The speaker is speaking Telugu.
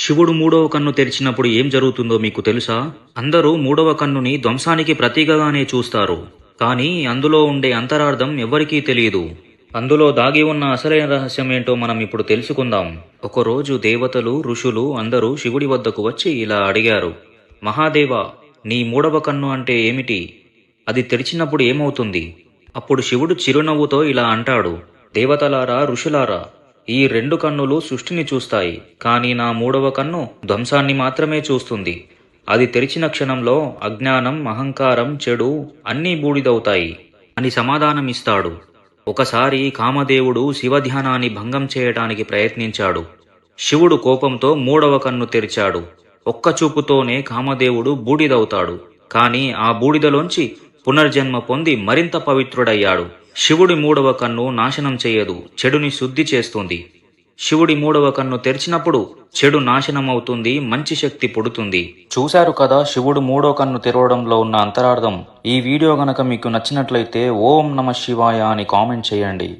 శివుడు మూడవ కన్ను తెరిచినప్పుడు ఏం జరుగుతుందో మీకు తెలుసా? అందరూ మూడవ కన్నుని ధ్వంసానికి ప్రతీకగానే చూస్తారు. కానీ అందులో ఉండే అంతరార్థం ఎవ్వరికీ తెలియదు. అందులో దాగి ఉన్న అసలైన రహస్యం ఏంటో మనం ఇప్పుడు తెలుసుకుందాం. ఒకరోజు దేవతలు ఋషులు అందరూ శివుడి వద్దకు వచ్చి ఇలా అడిగారు. మహాదేవ నీ మూడవ కన్ను అంటే ఏమిటి? అది తెరిచినప్పుడు ఏమవుతుంది? అప్పుడు శివుడు చిరునవ్వుతో ఇలా అంటాడు. దేవతలారా ఋషులారా ఈ రెండు కన్నులు సృష్టిని చూస్తాయి కానీ నా మూడవ కన్ను ధ్వంసాన్ని మాత్రమే చూస్తుంది. అది తెరిచిన క్షణంలో అజ్ఞానం అహంకారం చెడు అన్నీ బూడిదవుతాయి. అని సమాధానమిస్తాడు. ఒకసారి కామదేవుడు శివధ్యానాన్ని భంగం చేయటానికి ప్రయత్నించాడు. శివుడు కోపంతో మూడవ కన్ను తెరిచాడు. ఒక్క చూపుతోనే కామదేవుడు బూడిదవుతాడు. కానీ ఆ బూడిదలోంచి పునర్జన్మ పొంది మరింత పవిత్రుడయ్యాడు. శివుడి మూడవ కన్ను నాశనం చేయదు చెడుని శుద్ధి చేస్తుంది. శివుడి మూడవ కన్ను తెరిచినప్పుడు చెడు నాశనమవుతుంది మంచి శక్తి పుడుతుంది. చూశారు కదా శివుడు మూడో కన్ను తెరవడంలో ఉన్న అంతరార్థం. ఈ వీడియో గనక మీకు నచ్చినట్లయితే ఓం నమ శివాయ అని కామెంట్ చేయండి.